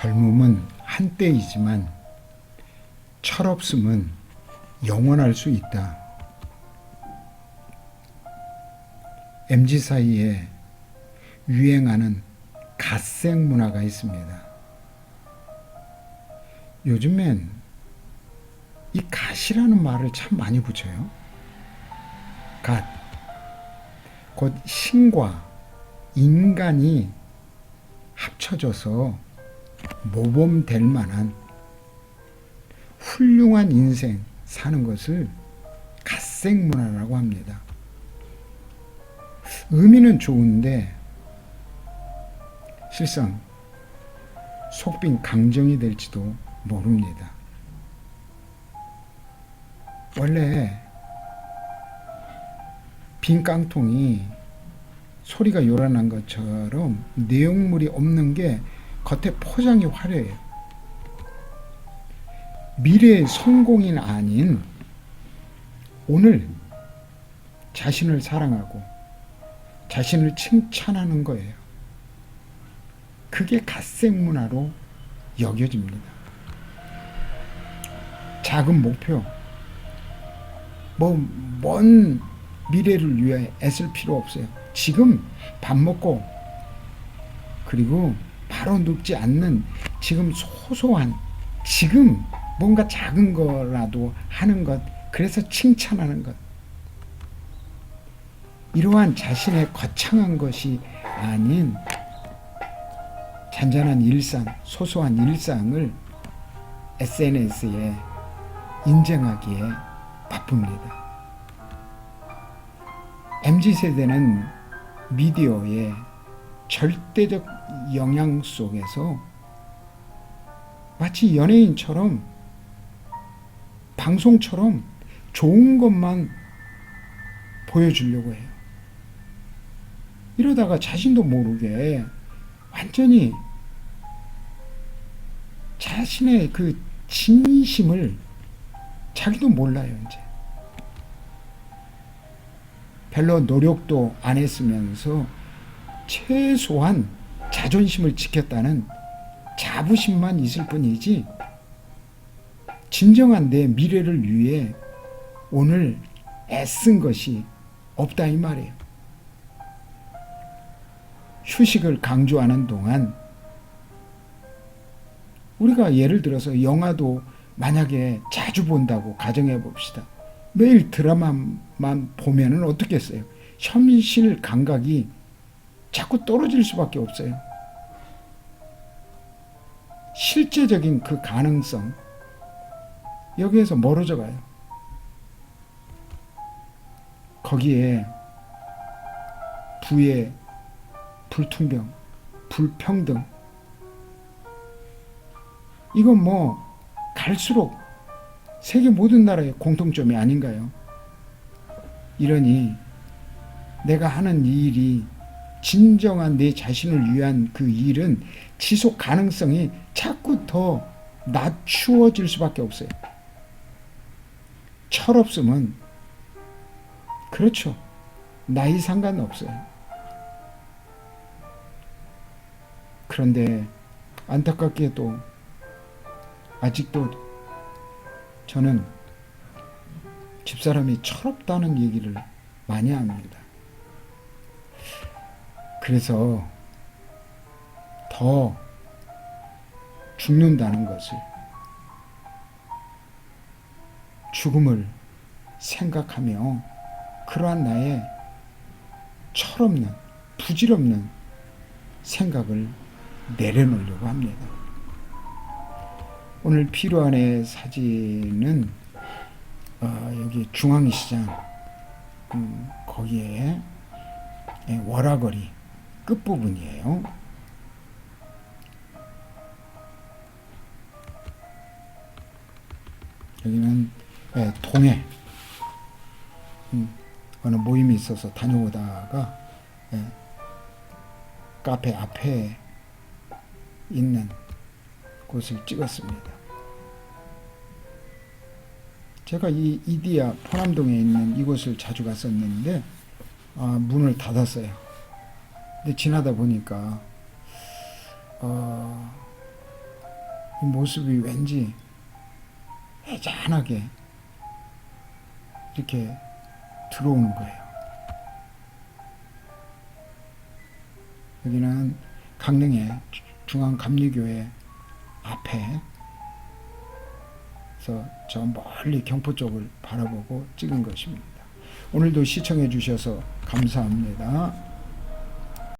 젊음은 한때이지만 철없음은 영원할 수 있다. MZ 사이에 유행하는 갓생 문화가 있습니다. 요즘엔 이 갓이라는 말을 참 많이 붙여요. 갓. 곧 신과 인간이 합쳐져서 모범될 만한 훌륭한 인생 사는 것을 갓생 문화라고 합니다. 의미는 좋은데 실상 속빈 강정이 될지도 모릅니다. 원래 빈 깡통이 소리가 요란한 것처럼 내용물이 없는 게 겉에 포장이 화려해요. 미래의 성공인 아닌 오늘 자신을 사랑하고 자신을 칭찬하는 거예요. 그게 갓생 문화로 여겨집니다. 작은 목표, 뭐, 먼 미래를 위해 애쓸 필요 없어요. 지금 밥 먹고, 그리고 바로 늙지 않는 지금 소소한, 지금 뭔가 작은 거라도 하는 것, 그래서 칭찬하는 것. 이러한 자신의 거창한 것이 아닌 잔잔한 일상, 소소한 일상을 SNS에 인정하기에 바쁩니다. MZ 세대는 미디어의 절대적 영향 속에서 마치 연예인처럼 방송처럼 좋은 것만 보여주려고 해요. 이러다가 자신도 모르게 완전히 자신의 그 진심을 자기도 몰라요, 이제. 별로 노력도 안 했으면서 최소한 자존심을 지켰다는 자부심만 있을 뿐이지 진정한 내 미래를 위해 오늘 애쓴 것이 없다 이 말이에요. 휴식을 강조하는 동안 우리가 예를 들어서 영화도 만약에 자주 본다고 가정해 봅시다. 매일 드라마만 보면은 어떻겠어요? 현실 감각이 자꾸 떨어질 수밖에 없어요. 실제적인 그 가능성 여기에서 멀어져 가요. 거기에 부의 불퉁병, 불평등 이건 뭐 갈수록 세계 모든 나라의 공통점이 아닌가요? 이러니 내가 하는 이 일이 진정한 내 자신을 위한 그 일은 지속 가능성이 자꾸 더 낮추어질 수밖에 없어요. 철없음은 그렇죠. 나이 상관없어요. 그런데 안타깝게도 아직도 저는 집사람이 철없다는 얘기를 많이 합니다. 그래서 더 죽는다는 것을 죽음을 생각하며 그러한 나의 철없는 부질없는 생각을 내려놓으려고 합니다. 오늘 필요한의 사진은 어, 여기 중앙시장 음, 거기에 예, 월화거리 끝부분이에요. 여기는 예, 동해 음, 어느 모임이 있어서 다녀오다가 예, 카페 앞에 있는 곳을 찍었습니다. 제가 이 이디야 포남동에 있는 이곳을 자주 갔었는데 아, 문을 닫았어요. 근데 지나다 보니까 어, 이 모습이 왠지 애잔하게 이렇게 들어오는 거예요. 여기는 강릉의 중앙감리교회 앞에 그래서 저 멀리 경포 쪽을 바라보고 찍은 것입니다. 오늘도 시청해 주셔서 감사합니다.